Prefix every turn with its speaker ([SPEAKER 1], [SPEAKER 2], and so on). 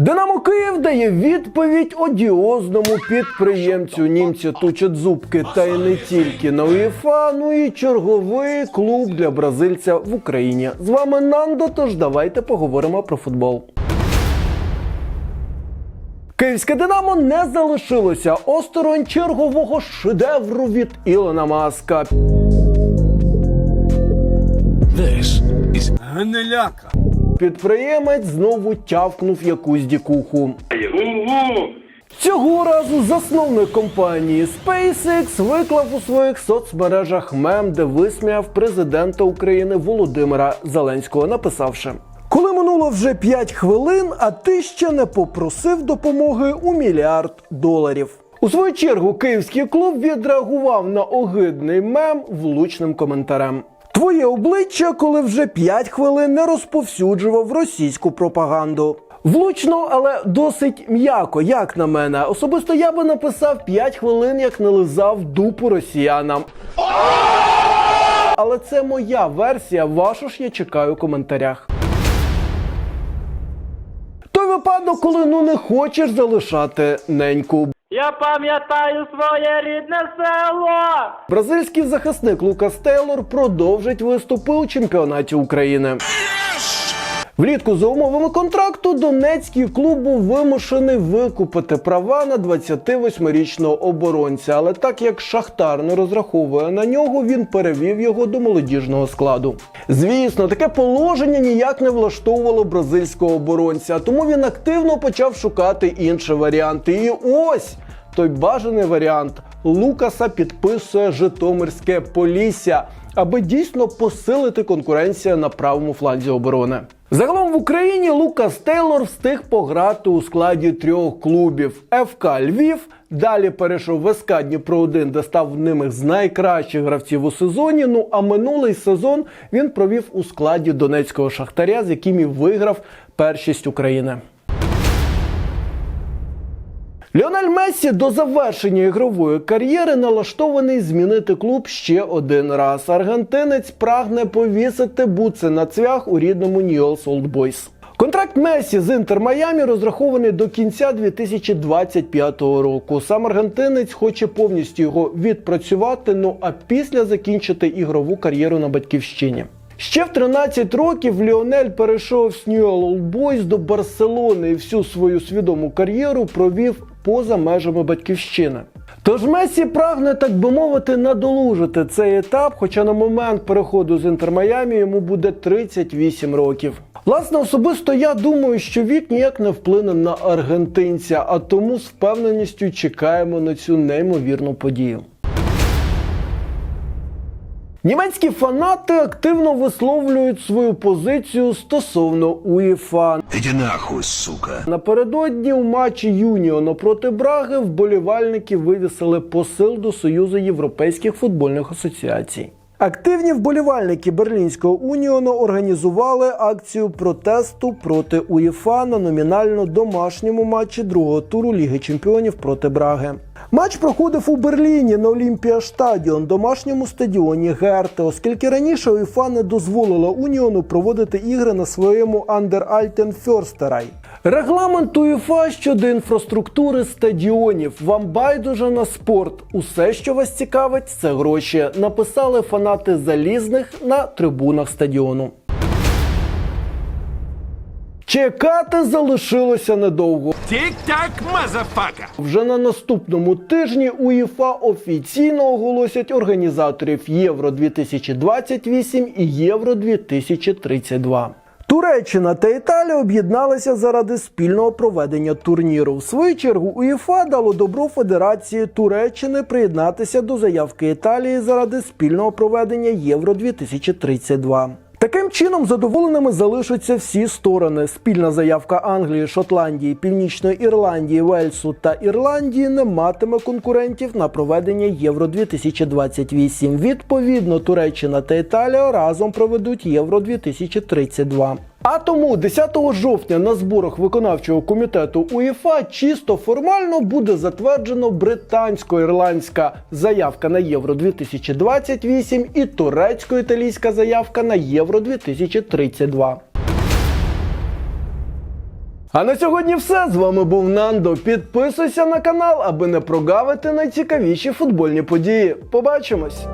[SPEAKER 1] Динамо Київ дає відповідь одіозному підприємцю німця тучать зубки, та й не тільки на УЄФА, ну і черговий клуб для бразильця в Україні. З вами Нандо. Тож давайте поговоримо про футбол. Київське Динамо не залишилося осторонь чергового шедевру від Ілона Маска.
[SPEAKER 2] This is Гниляка.
[SPEAKER 1] Підприємець знову тявкнув якусь дікуху. Цього разу засновник компанії SpaceX виклав у своїх соцмережах мем, де висміяв президента України Володимира Зеленського, написавши. Коли минуло вже 5 хвилин, а ти ще не попросив допомоги у мільярд доларів. У свою чергу київський клуб відреагував на огидний мем влучним коментарем. Твоє обличчя, коли вже 5 хвилин не розповсюджував російську пропаганду. Влучно, але досить м'яко, як на мене. Особисто я би написав 5 хвилин, як не лизав дупу росіянам. Але це моя версія, вашу ж я чекаю у коментарях. Той випадок, коли ну не хочеш залишати неньку.
[SPEAKER 3] Я пам'ятаю своє рідне село!
[SPEAKER 1] Бразильський захисник Лукас Тейлор продовжить виступи у чемпіонаті України. Влітку за умовами контракту Донецький клуб був вимушений викупити права на 28-річного оборонця. Але так як Шахтар не розраховує на нього, він перевів його до молодіжного складу. Звісно, таке положення ніяк не влаштовувало бразильського оборонця, тому він активно почав шукати інші варіанти. І ось той бажаний варіант Лукаса підписує Житомирське Полісся, аби дійсно посилити конкуренцію на правому фланзі оборони. Загалом в Україні Лукас Тейлор встиг пограти у складі трьох клубів: ФК Львів. Далі перейшов в СК Дніпро 1 де став одним з найкращих гравців у сезоні. Ну а минулий сезон він провів у складі донецького шахтаря, з яким і виграв першість України. Ліонель Мессі до завершення ігрової кар'єри налаштований змінити клуб ще один раз. Аргентинець прагне повісити буци на цвях у рідному Ньюелс Олд Бойс. Контракт Месі з Інтер Майамі розрахований до кінця 2025 року. Сам аргентинець хоче повністю його відпрацювати. Ну а після закінчити ігрову кар'єру на батьківщині. Ще в 13 років Ліонель перейшов з Ньюел Boys до Барселони і всю свою свідому кар'єру провів поза межами батьківщини. Тож Месі прагне, так би мовити, надолужити цей етап, хоча на момент переходу з Інтер Майамі йому буде 38 років. Власне, особисто я думаю, що вік ніяк не вплине на аргентинця, а тому з впевненістю чекаємо на цю неймовірну подію. Німецькі фанати активно висловлюють свою позицію стосовно УЄФА.
[SPEAKER 2] Іди нахуй, сука.
[SPEAKER 1] Напередодні у матчі Юніона проти Браги вболівальники вивісили посил до Союзу Європейських футбольних асоціацій. Активні вболівальники Берлінського уніону організували акцію протесту проти УЄФА на номінально домашньому матчі другого туру Ліги Чемпіонів проти Браги. Матч проходив у Берліні на Олімпія Штадіон, домашньому стадіоні Герте, оскільки раніше УЄФА не дозволила Уніону проводити ігри на своєму Андеральтен Фьорстерай. Регламент УЄФА щодо інфраструктури стадіонів. Вам байдуже на спорт. Усе, що вас цікавить, це гроші. Написали фанати залізних на трибунах стадіону. Чекати залишилося недовго.
[SPEAKER 2] Тик-так, мазафака.
[SPEAKER 1] Вже на наступному тижні УЄФА офіційно оголосять організаторів Євро 2028 і Євро 2032. Туреччина та Італія об'єдналися заради спільного проведення турніру. В свою чергу УЄФА дало добро Федерації Туреччини приєднатися до заявки Італії заради спільного проведення Євро 2032. Таким чином задоволеними залишаться всі сторони. Спільна заявка Англії, Шотландії, Північної Ірландії, Вельсу та Ірландії не матиме конкурентів на проведення Євро 2028. Відповідно, Туреччина та Італія разом проведуть Євро 2032. А тому 10 жовтня на зборах виконавчого комітету УЄФА чисто формально буде затверджено британсько-ірландська заявка на Євро 2028 і турецько-італійська заявка на Євро 2032. А на сьогодні все. З вами був Нандо. Підписуйся на канал, аби не прогавити найцікавіші футбольні події. Побачимось!